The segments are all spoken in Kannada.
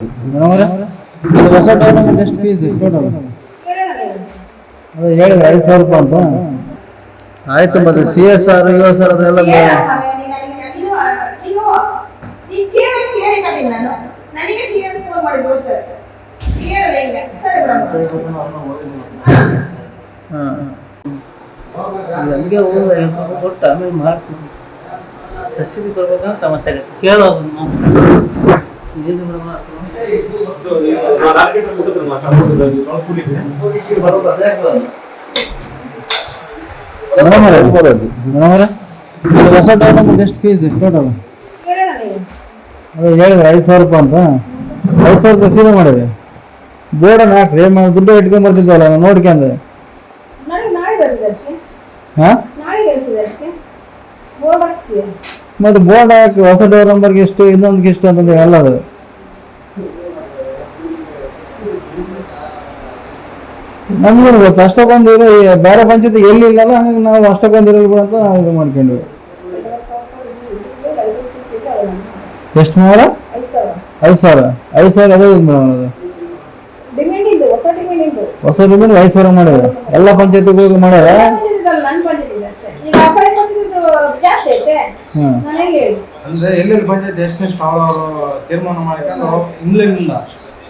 ಇದು ಹೊಸ ಡೆವಲಪ್ಮೆಂಟ್ ಎಷ್ಟು ಫೀಸ್ ಟೋಟಲ್ ಅದೇ ಹೇಳಿದ್ರೆ ಐದು ಸಾವಿರ ರೂಪಾಯಿ ಅಂತ ಆಯ್ತು ಮತ್ತೆ C S R U S R ಅದೆಲ್ಲ ನಮಗೆ ಕೊಟ್ಟು ಆಮೇಲೆ ಮಾಡ್ತೀನಿ. ರಸೀದಿ ಕೊಡ್ಬೇಕಂದ್ರೆ ಸಮಸ್ಯೆ ಆಗುತ್ತೆ ಕೇಳೋದು ಹೊಸ ಡೌನ್ ಎಷ್ಟು ಫೀಸ್ ಟೋಟಲ್ ಅದೇ ಹೇಳಿದ್ರೆ ಐದು ಸಾವಿರ ರೂಪಾಯಿ ಅಂತ ಐದು ಸಾವಿರ ರೂಪಾಯಿ ಸೀರೆ ಮಾಡಿದೆ ಬೋರ್ಡನ್ನು ಹಾಕ್ರಿ ದುಡ್ಡು ಇಟ್ಕೊಂಡ್ ಬರ್ತಿದ್ವಲ್ಲ ನಾನು ನೋಡ್ಕೊಂಡೆ ಹಾಂ ಬರ್ಸಿದರ್ಶಿ ಬೋರ್ಡ್ ಹಾಕಿ ಹೊಸ ಡೋರ್ ನಂಬರ್ಗೆ ಎಷ್ಟು ಇನ್ನೊಂದಕ್ಕೆ ಎಷ್ಟು ಅಂತಂದು ಎಲ್ಲ ಅದು. ನಮ್ಗೆ ಗೊತ್ತು ಅಷ್ಟಕ್ಕೊಂದು ಇದು ಬೇರೆ ಪಂಚಾಯತ್ ಎಲ್ಲಿ ಇಲ್ಲಲ್ಲ ಹಂಗೆ ನಾವು ಅಷ್ಟಕ್ಕೊಂದು ಇರಲ್ಲ ಅಂತ ನಾವು ಇದು ಮಾಡ್ಕೊಂಡ್ವಿ. ಎಷ್ಟು ಮಾಡ ಐದು ಸಾವಿರ. ಐದು ಸಾವಿರ ಅದೇ ಇದು ಮೇಡಮ್ ಜಾಸ್ತಿ ಐತೆ. ಹ್ಮ್. ನಾನು ಹೆಂಗೆ ಹೇಳಿ? ಅಂದ್ರೆ ಎಲ್ಲೆಲ್ಲಿ ಪಂಚಾಯತ್ ಎಷ್ಟೆಷ್ಟು ಅವರು ತೀರ್ಮಾನ ಮಾಡಿಕೊಂಡು ಇಂಗ್ಲೆಂಡ್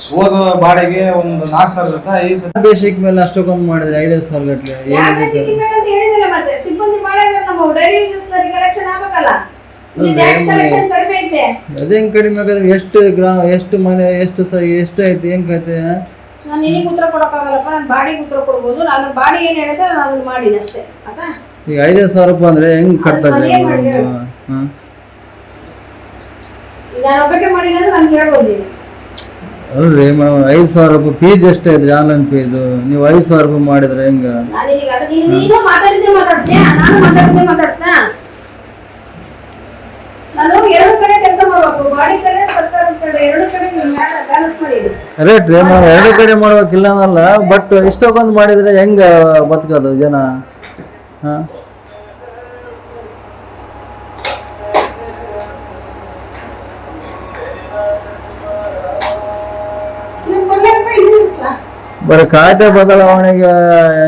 ಹೋದ ಬಾಡಿಗೆ ಒಂದು ನಾಲ್ಕು ಸಾವಿರ ಇರುತ್ತೆ ಐದು ಸಾವಿರ ಬೇಸಿಕ್ ಮೇಲೆ ಅಷ್ಟಕ್ಕೊಂದು ಮಾಡಿದ್ರೆ ಐದೈದು ಸಾವಿರ ಇಲ್ಲಿ ಕಡಿಮೆ ಐತೆ. ಅದೇ ಕಡಿಮೆ ಎಷ್ಟು ಗ್ರಾಮ ಎಷ್ಟು ಮನೆ ಎಷ್ಟು ಎಷ್ಟು ಐತಿ ಹೆಂಗ್ ಐತಿ? ನಾನು ನಿನಗೆ ಉತ್ತರ ಕೊಡೋಕ್ಕಾಗಲ್ಲಪ್ಪ ನಾನು ಬಾಡಿಗೆ ಉತ್ತರ ಕೊಡ್ಬೋದು. ನಾನು ಬಾಡಿ ಏನು ಹೇಳಿದ್ರೆ ನಾನು ಅದನ್ನು ಮಾಡಿ ಅಷ್ಟೇ ಆಯ್ತಾ? ಈಗ ಐದೈದು ಸಾವಿರ ರೂಪಾಯಿ ಅಂದ್ರೆ ಹೆಂಗ್ ಕಟ್ತಾ ಇದ್ದೀರಿ? ಹಾಂ. ಈಗ ನಾನು ಒಬ್ಬಕ್ಕೆ ಮಾಡಿಲ್ಲ ಅಂದ್ರೆ ನಾನು ಕೇಳ್ಬೋದು ನೀನು ಅಲ್ರಿ ಮೇಡಮ್ ಐದು ಸಾವಿರ ರೂಪಾಯಿ ಫೀಸ್ ಎಷ್ಟೇ ಐತ್ರಿ ಆನ್ಲೈನ್ ಫೀಸು ನೀವು ಐದು ಸಾವಿರ ರೂಪಾಯಿ ಮಾಡಿದ್ರೆ ಹೆಂಗ? ನಾನು ನಿನಗೆ ಅದು ನೀನು ನೀನು ಮಾತಾಡಿದ್ದೆ ಮಾತಾಡ್ತೀಯ ನಾನು ಮಾತಾಡಿದ್ದೆ ಮಾತಾಡ್ತಾ ನಾನು ಎರಡು ಕಡೆ ಕೆಲಸ ಮಾಡ್ಬೇಕು ಬಾಡಿ ಕಡೆ ಸರ್ಕಾರದ ಕಡೆ ಎರಡು ಕಡೆ ಬ್ಯಾಲೆನ್ಸ್ ಮಾಡಿದ್ದೀನಿ ರೇಟ್ ಎರಡು ಕಡೆ ಮಾಡ್ಬೇಕಿಲ್ಲ ಅನ್ನಲ್ಲ ಬಟ್ ಇಷ್ಟೊಂದು ಮಾಡಿದ್ರೆ ಹೆಂಗ ಬದುಕೋದು ಜನ? ಹಾಂ? ಬರೀ ಖಾತೆ ಬದಲಾವಣೆಗೆ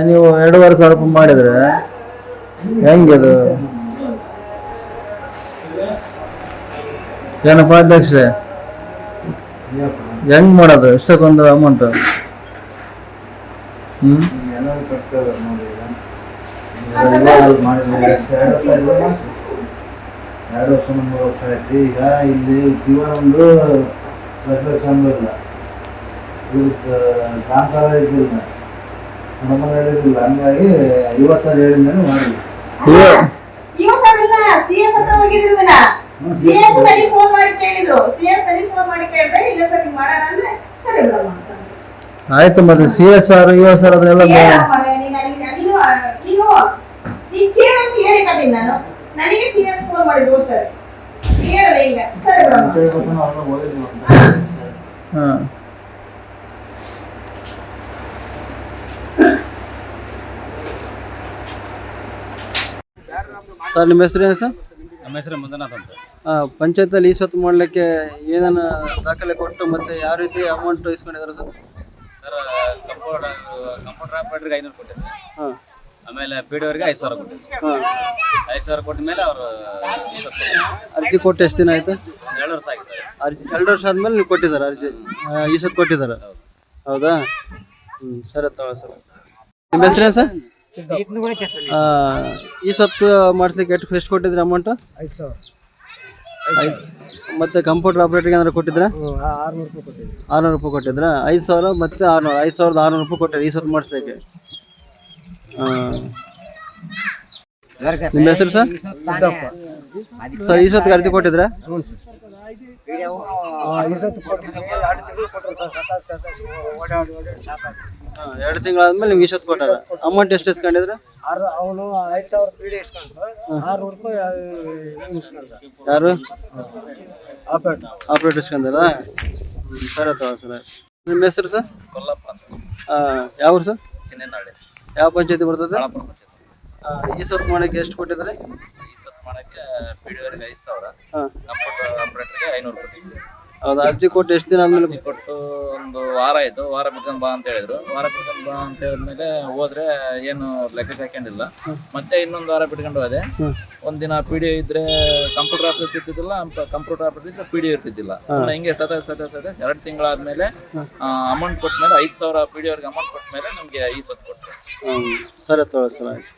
ನೀವು ಎರಡೂವರೆ ಸಾವಿರ ರೂಪಾಯಿ ಮಾಡಿದ್ರೆ ಹೆಂಗದು ಏನಪ್ಪ ಅಧ್ಯಕ್ಷರೇ? ಹೆಂಗ್ ಮಾಡೋದು? ಇಷ್ಟಕ್ಕೊಂದು ಅಮೌಂಟ್ ಹ್ಮ್? ಎರಡು ವರ್ಷ ಮೂರು ವರ್ಷ ಆಯ್ತು. ಈಗ ಇಲ್ಲಿ ಜೀವ ಒಂದು ಇಲ್ಲ. ಇದಕ್ಕೆ ಕಾಂತಾರ ಇದ್ದಿಲ್ಲ. ನಮ್ಮ ಹೇಳಿದಿಲ್ಲ ಹಂಗಾಗಿ ಯುವ ಸರ್ ಹೇಳಿದ್ಮೇಲೆ ಮಾಡಿ ಇವ ಸರ್ ಸಿ ಎಸ್ ಹತ್ರ ಹೋಗಿದ್ರು ಇದನ್ನ ಸಿ ಎಸ್ ನನಗೆ ಫೋನ್ ಮಾಡಿ ಕೇಳಿದ್ರು. ಸಿ ಎಸ್ ನನಗೆ ಫೋನ್ ಮಾಡಿ ಕೇಳಿದ್ರೆ ಇಲ್ಲ ಸರ್ ಹಿಂಗ್ ಮಾಡೋಣ ಅಂದ್ರೆ ಸರಿ ಬಿಡಮ್ಮ ಅಂತ ಆಯ್ತು ಮತ್ತೆ C S R U S R ಅದೆಲ್ಲ ನನಗೆ ನೀನು ನೀನು ನೀನ್ ಕೇಳು ಅಂತ ಹೇಳಿ ನಾನು. ನನಗೆ ಸಿ ಎಸ್ ಫೋನ್ ಮಾಡಿದ್ರು ಸರ್ ಸರ್ ನಿಮ್ಮ ಹೆಸರು ಏನು ಸರ್ ನಮ್ಮ ಹೆಸರು ಮಂಜುನಾಥ್ ಅಂತ. ಪಂಚಾಯತಲ್ಲಿ ಈ ಸತ್ತು ಮಾಡಲಿಕ್ಕೆ ಏನೇನು ದಾಖಲೆ ಕೊಟ್ಟು ಮತ್ತೆ ಯಾವ ರೀತಿ ಅಮೌಂಟ್ ಇಸ್ಕೊಂಡಿದ್ದಾರೆ ಸರ್? ಸರ್ ಕಂಪೌಂಡ್ ಕಂಪೌಂಡರ್ ಆಪರೇಟರ್ಗೆ ಐನೂರು ಕೊಟ್ಟಿದ್ದೆ ಹಾಂ. ಆಮೇಲೆ ಪಿ ಡಿ ಅವ್ರಿಗೆ ಐದು ಸಾವಿರ ಕೊಟ್ಟಿದ್ದೆ ಹಾಂ. ಐದು ಸಾವಿರ ಕೊಟ್ಟ ಮೇಲೆ ಅವರು ಅರ್ಜಿ ಕೊಟ್ಟು ಎಷ್ಟು ದಿನ ಆಯಿತು? ಎರಡು ವರ್ಷ ಆಗಿತ್ತು ಅರ್ಜಿ ಎರಡು ವರ್ಷ ಆದಮೇಲೆ ನೀವು ಕೊಟ್ಟಿದ್ದಾರೆ ಅರ್ಜಿ. ಈ ಸತ್ತು ಕೊಟ್ಟಿದ್ದಾರೆ. ಹೌದಾ? ಹ್ಞೂ ಸರಿ ತಗೋ ಸರ್. ನಿಮ್ಮ ಹೆಸರೇನು ಸರ್? ಆ, ಈ ಸತ್ತು ಮಾಡಿಸ್ಲಿಕ್ಕೆ ಎಷ್ಟು ಎಷ್ಟು ಕೊಟ್ಟಿದ್ರಿ ಅಮೌಂಟು ಐದು ಸಾವಿರ. ಮತ್ತೆ ಕಂಪ್ಯೂಟರ್ ಆಪರೇಟರ್ಗೆ ಏನಾದ್ರು ಕೊಟ್ಟಿದ್ರೆ? ಆರ್ನೂರು ರೂಪಾಯಿ ಕೊಟ್ಟಿದ್ರೆ ಆರ್ನೂರು ರೂಪಾಯಿ ಕೊಟ್ಟಿದ್ರಾ? ಐದು ಸಾವಿರ ಮತ್ತೆ ಆರ್ನೂರು ಐದು ಸಾವಿರದ ಆರ್ನೂರು ರೂಪಾಯಿ ಕೊಟ್ಟಿರಿ ಈ ಸತ್ತು ಮಾಡಿಸ್ಲಿಕ್ಕೆ. ನಿಮ್ಮ ಹೆಸರು ಸರ್? ಸರ್ ಈ ಸತ್ತಿಗೆ ಅರ್ಜಿ ಕೊಟ್ಟಿದ್ರಾ? ಈ ಸತ್ತು ಕೊಟ್ಟಿದ್ವಿ ಎರಡು ತಿಂಗಳು ಕೊಟ್ಟರು ಸರ್ ಸತಾಸ್ ಸತಾಸ್ ಓಡಾಡಿ ಓಡಾಡಿ ಸಾಕಾಗಿ ಹಾಂ ಎರಡು ತಿಂಗಳಾದ್ಮೇಲೆ ನಿಮ್ಗೆ ಈ ಸತ್ತು ಕೊಟ್ಟಾರ ಅಮೌಂಟ್ ಎಷ್ಟು ಇಸ್ಕೊಂಡಿದ್ರು? ಆರು ಅವನು ಐದು ಸಾವಿರ ಪೀಡಿ ಇಸ್ಕೊಂಡ್ರು. ಆರ್ನೂರು ರೂಪಾಯಿ ಇಸ್ಕೊಂಡ ಯಾರು? ಆಪ್ರೇಟ್. ಆಪ್ರೇಟ್ ಇಸ್ಕೊಂಡಾರ ಸರಿ ತಗೋ ಸರ್ ನಿಮ್ಮ ಹೆಸರು ಸರ್? ಕೊಲ್ಲಪ್ಪ ಅಂತ. ಯಾವ ಊರು ಸರ್? ಚಿನ್ನೇನಾಡಿ ಯಾವ ಪಂಚಾಯತಿ ಬರ್ತದೆ? ಸರ್ ಈ ಸತ್ತು ಮಾಡೋಕ್ಕೆ ಎಷ್ಟು ಕೊಟ್ಟಿದ್ರೆ ಈ ಸೊತ್ತು ಮಾಡೋಕ್ಕೆ ಪಿ ಡಿ ಐದು ಸಾವಿರ. ಹಾಂ. ಕಂಪ್ಯೂಟರ್ ಆಪರೇಟರ್ಗೆ ಐನೂರು ಕೊಟ್ಟಿದ್ವಿ ಹೌದಾ ಅರ್ಜಿ ಕೊಟ್ಟು ಎಷ್ಟು ದಿನ ಆದ್ಮೇಲೆ ಕೊಟ್ಟು ಒಂದು ವಾರ ಆಯ್ತು. ವಾರ ಬಿಟ್ಕೊಂಡ್ ಬಾ ಅಂತ ಹೇಳಿದ್ರು. ವಾರ ಬಿಟ್ಕೊಂಡ್ ಬಾ ಅಂತ ಹೇಳಿದ್ಮೇಲೆ ಹೋದ್ರೆ ಏನು ಲೆಕ್ಕ ಹಾಕೊಂಡಿಲ್ಲ. ಮತ್ತೆ ಇನ್ನೊಂದು ವಾರ ಬಿಟ್ಕೊಂಡು ಹೋದೆ. ಒಂದಿನ ಪಿ ಡಿ ಇದ್ರೆ ಕಂಪ್ಯೂಟರ್ ಆಫ್ ಇರ್ತಿದ್ದಿಲ್ಲ ಕಂಪ್ಯೂಟರ್ ಆಫ್ ಇದ್ರೆ ಪಿ ಡಿ ಇರ್ತಿದ್ದಿಲ್ಲ. ಸುಮ್ನೆ ಹಿಂಗೆ ಸತ ಸತ ಸತ ಎರಡು ತಿಂಗಳಾದ್ಮೇಲೆ ಅಮೌಂಟ್ ಕೊಟ್ಮೇಲೆ ಐದು ಸಾವಿರ ಪಿ ಡಿ ಅವ್ರಿಗೆ ಅಮೌಂಟ್ ಕೊಟ್ಮೇಲೆ ನಮ್ಗೆ ಈ ಸೊತ್ತು ಕೊಟ್ಟರು ಸರಿ ತೊಗೊಳ್ಳಿ ಸರ್ ಆಯ್ತು.